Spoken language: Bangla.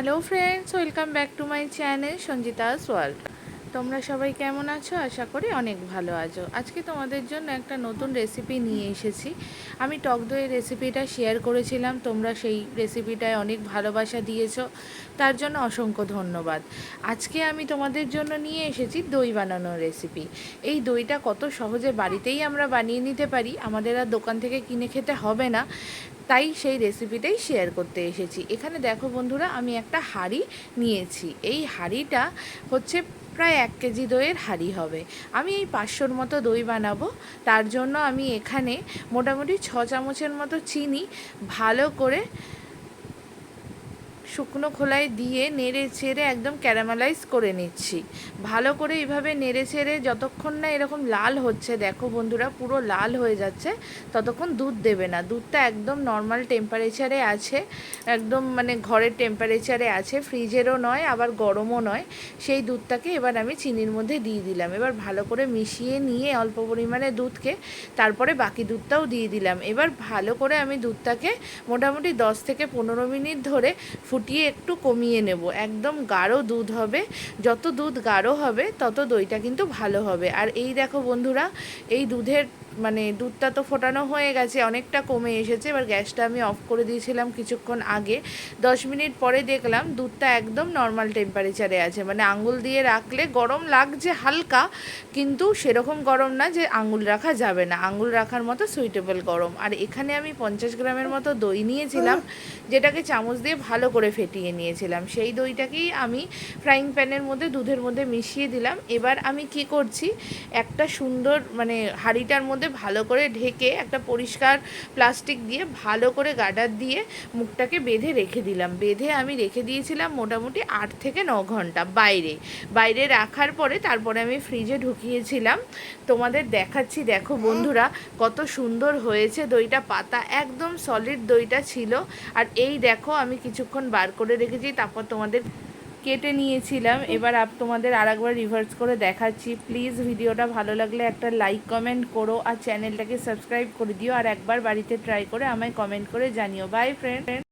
Hello friends welcome back to my channel Sanjita's world. তোমরা সবাই কেমন আছো? আশা করি অনেক ভালো আছো। আজকে তোমাদের জন্য একটা নতুন রেসিপি নিয়ে এসেছি। আমি টক দইয়ের রেসিপিটা শেয়ার করেছিলাম। তোমরা সেই রেসিপিটায় অনেক ভালোবাসা দিয়েছ। তার জন্য অসংখ্য ধন্যবাদ। আজকে আমি তোমাদের জন্য নিয়ে এসেছি দই বানানোর রেসিপি এই দইটা কত সহজে বাড়িতেই আমরা বানিয়ে নিতে পারি, আমাদের আর দোকান থেকে কিনে খেতে হবে না। তাই সেই রেসিপিটাই শেয়ার করতে এসেছি। এখানে দেখো বন্ধুরা, আমি একটা হাঁড়ি নিয়েছি। এই হাঁড়িটা হচ্ছে প্রায় এক কেজি দইয়ের হাঁড়ি হবে। আমি এই পাঁচশোর মতো দই বানাবো। তার জন্য আমি এখানে মোটামুটি ছ চামচের মতো চিনি ভালো করে শুকনো খোলায় দিয়ে নেড়ে চেড়ে একদম ক্যারামেলাইজ করে নিচ্ছি। ভালো করে এইভাবে নেড়ে চেড়ে যতক্ষণ না এরকম লাল হচ্ছে, দেখো বন্ধুরা পুরো লাল হয়ে যাচ্ছে, ততক্ষণ দুধ দেবে না। দুধটা একদম নর্মাল টেম্পারেচারে আছে, একদম মানে ঘরের টেম্পারেচারে আছে ফ্রিজেরও নয়, আবার গরমও নয়। সেই দুধটাকে এবার আমি চিনির মধ্যে দিয়ে দিলাম। এবার ভালো করে মিশিয়ে নিয়ে অল্প পরিমাণে দুধকে তারপরে বাকি দুধটাও দিয়ে দিলাম। এবার ভালো করে আমি দুধটাকে মোটামুটি দশ থেকে পনেরো মিনিট ধরে ফুটিয়ে একটু কমিয়ে নেব। একদম গাঢ় দুধ হবে। যত দুধ গাঢ় হবে, তত দইটা কিন্তু ভালো হবে। আর এই দেখো বন্ধুরা, এই দুধের মানে দুধটা তো ফোটানো হয়ে গেছে, অনেকটা কমে এসেছে। এবার গ্যাসটা আমি অফ করে দিয়েছিলাম কিছুক্ষণ আগে। দশ মিনিট পরে দেখলাম দুধটা একদম নর্মাল টেম্পারেচারে আছে। মানে আঙুল দিয়ে রাখলে গরম লাগছে হালকা, কিন্তু সেরকম গরম না যে আঙুল রাখা যাবে না। আঙুল রাখার মতো সুইটেবল গরম। আর এখানে আমি পঞ্চাশ গ্রামের মতো দই নিয়েছিলাম, যেটাকে চামচ দিয়ে ভালো করে ফেটিয়ে নিয়েছিলাম। সেই দইটাকেই আমি ফ্রাইং প্যানের মধ্যে, দুধের মধ্যে মিশিয়ে দিলাম। এবার আমি কি করছি, একটা সুন্দর মানে হাঁড়িটার মধ্যে ভালো করে ঢেকে একটা পরিষ্কার প্লাস্টিক দিয়ে ভালো করে গার্ডার দিয়ে মুখটাকে বেঁধে রেখে দিলাম। বেঁধে আমি রেখে দিয়েছিলাম মোটামুটি আট থেকে ন ঘণ্টা বাইরে। বাইরে রাখার পরে তারপরে আমি ফ্রিজে ঢুকিয়েছিলাম। তোমাদের দেখাচ্ছি, দেখো বন্ধুরা, কত সুন্দর হয়েছে দইটা পাতা। একদম সলিড দইটা ছিল। আর এই দেখো, আমি কিছুক্ষণ বার করে রেখেছি, তারপর তোমাদের কেটে নিয়েছিলাম। এবার আপ তোমাদের আর একবার রিভার্স করে দেখাচ্ছি। প্লিজ ভিডিওটা ভালো লাগলে একটা লাইক কমেন্ট করো আর চ্যানেলটাকে সাবস্ক্রাইব করে দিও। আর একবার বাড়িতে ট্রাই করে আমায় কমেন্ট করে জানিও। By friend